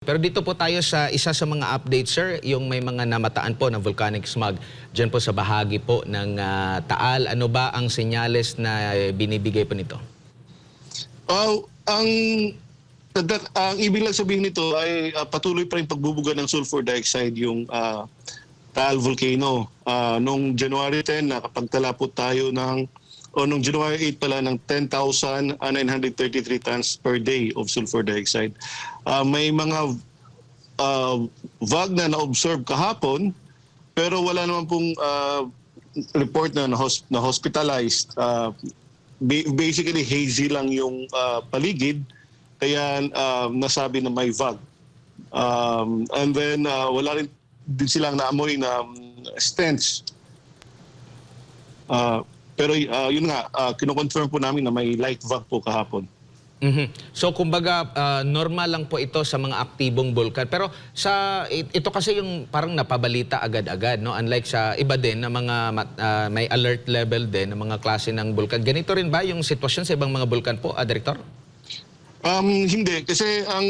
Pero dito po tayo sa isa sa mga updates, sir, yung may mga namataan po na volcanic smog dyan po sa bahagi po ng ah, Taal. Ano ba ang senyales na binibigay po nito? Uh, ang that, ang ibig lang sabihin nito ay ah, patuloy pa rin pagbubuga ng sulfur dioxide yung uh, Taal Volcano. Ah, nung January 10, nakapagtala po tayo ng o nung January 8 pala ng 10,933 tons per day of sulfur dioxide. Ah, may mga uh, VAG na na-observe kahapon pero wala naman pong ah, report na na-hos- na-hospitalized. Ah, ba- basically hazy lang yung ah, paligid kaya ah, nasabi na may VAG. Um, and then ah, wala rin din silang naamoy na um, stench. Ah, pero ah, yun nga, uh, kinoconfirm po namin na may light VAG po kahapon. Mhm. So kumbaga ah, normal lang po ito sa mga aktibong bulkan. Pero sa it- ito kasi yung parang napabalita agad-agad no unlike sa iba din na mga ah, may alert level din ng mga klase ng bulkan. Ganito rin ba yung sitwasyon sa ibang mga bulkan po, ah, Director? Um, hindi, kasi ang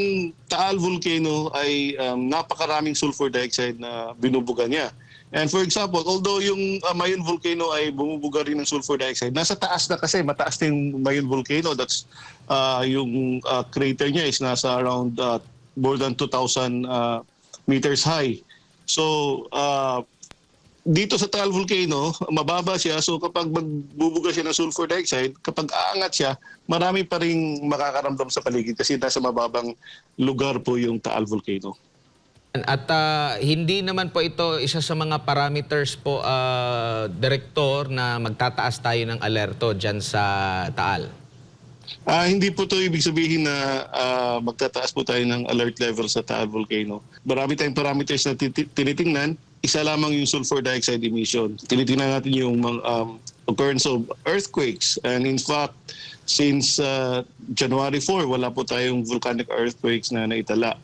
Taal Volcano ay um, napakaraming sulfur dioxide na binubuga niya. And for example, although yung uh, Mayon Volcano ay bumubuga rin ng sulfur dioxide, nasa taas na kasi, mataas na yung Mayon Volcano. That's uh, yung uh, crater niya is nasa around uh, more than 2,000 uh, meters high. So, uh, dito sa Taal Volcano, mababa siya. So kapag magbubuga siya ng sulfur dioxide, kapag aangat siya, marami pa rin makakaramdam sa paligid kasi nasa mababang lugar po yung Taal Volcano. At ah, hindi naman po ito isa sa mga parameters po, ah, Director, na magtataas tayo ng alerto dyan sa Taal. Ah, hindi po to ibig sabihin na ah, magtataas po tayo ng alert level sa Taal Volcano. Marami tayong parameters na tinitingnan. Isa lamang yung sulfur dioxide emission. Tinitingnan natin yung um, occurrence of earthquakes. And in fact, since ah, January 4, wala po tayong volcanic earthquakes na naitala.